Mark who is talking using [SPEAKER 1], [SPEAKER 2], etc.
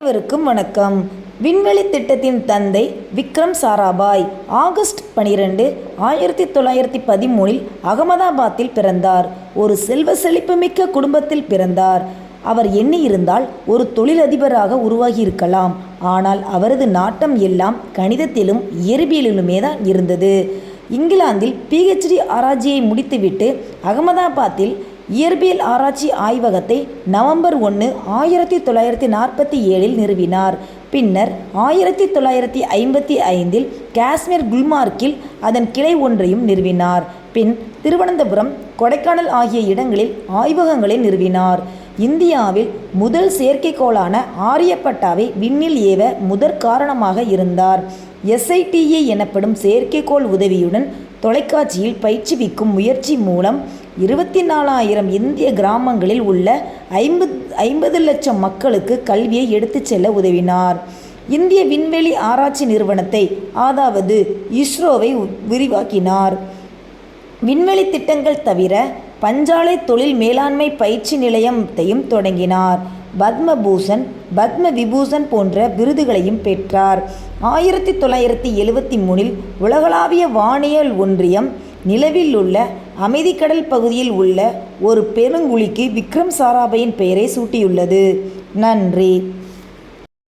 [SPEAKER 1] அனைவருக்கும் வணக்கம். விண்வெளி திட்டத்தின் தந்தை விக்ரம் சாராபாய் ஆகஸ்ட் பனிரெண்டு ஆயிரத்தி தொள்ளாயிரத்தி பதிமூணில் அகமதாபாத்தில் பிறந்தார். ஒரு செல்வ செழிப்புமிக்க குடும்பத்தில் பிறந்தார். அவர் எண்ணியிருந்தால் ஒரு தொழிலதிபராக உருவாகியிருக்கலாம். ஆனால் அவரது நாட்டம் எல்லாம் கணிதத்திலும் இயற்பியலிலுமே தான் இருந்தது. இங்கிலாந்தில் பிஹெச்டி ஆராய்ச்சியை முடித்துவிட்டு அகமதாபாத்தில் இயற்பியல் ஆராய்ச்சி ஆய்வகத்தை நவம்பர் ஒன்று ஆயிரத்தி தொள்ளாயிரத்தி நாற்பத்தி ஏழில் நிறுவினார். பின்னர் ஆயிரத்தி தொள்ளாயிரத்தி ஐம்பத்தி ஐந்தில் காஷ்மீர் குல்மார்க்கில் அதன் கிளை ஒன்றையும் நிறுவினார். பின் திருவனந்தபுரம் கொடைக்கானல் ஆகிய இடங்களில் ஆய்வகங்களை நிறுவினார். இந்தியாவில் முதல் செயற்கைக்கோளான ஆரியப்பட்டாவை விண்ணில் ஏவ முதற் காரணமாக இருந்தார். எஸ்ஐடிஏ எனப்படும் செயற்கைக்கோள் உதவியுடன் தொலைக்காட்சியில் பயிற்றுவிக்கும் முயற்சி மூலம் இருபத்தி நாலாயிரம் இந்திய கிராமங்களில் உள்ள ஐம்பது ஐம்பது லட்சம் மக்களுக்கு கல்வியை எடுத்துச் செல்ல உதவினார். இந்திய விண்வெளி ஆராய்ச்சி நிறுவனத்தை அதாவது இஸ்ரோவை விரிவாக்கினார். விண்வெளி திட்டங்கள் தவிர பஞ்சாலை தொழில் மேலாண்மை பயிற்சி நிலையத்தையும் தொடங்கினார். பத்மபூஷன் பத்ம விபூஷன் போன்ற விருதுகளையும் பெற்றார். ஆயிரத்தி தொள்ளாயிரத்தி எழுவத்தி மூணில் உலகளாவிய வானியல் ஒன்றியம் நிலவில் உள்ள அமைதிக்கடல் பகுதியில் உள்ள ஒரு பெருங்குழிக்கு விக்ரம் சாராபாயின் பெயரை சூட்டியுள்ளது. நன்றி.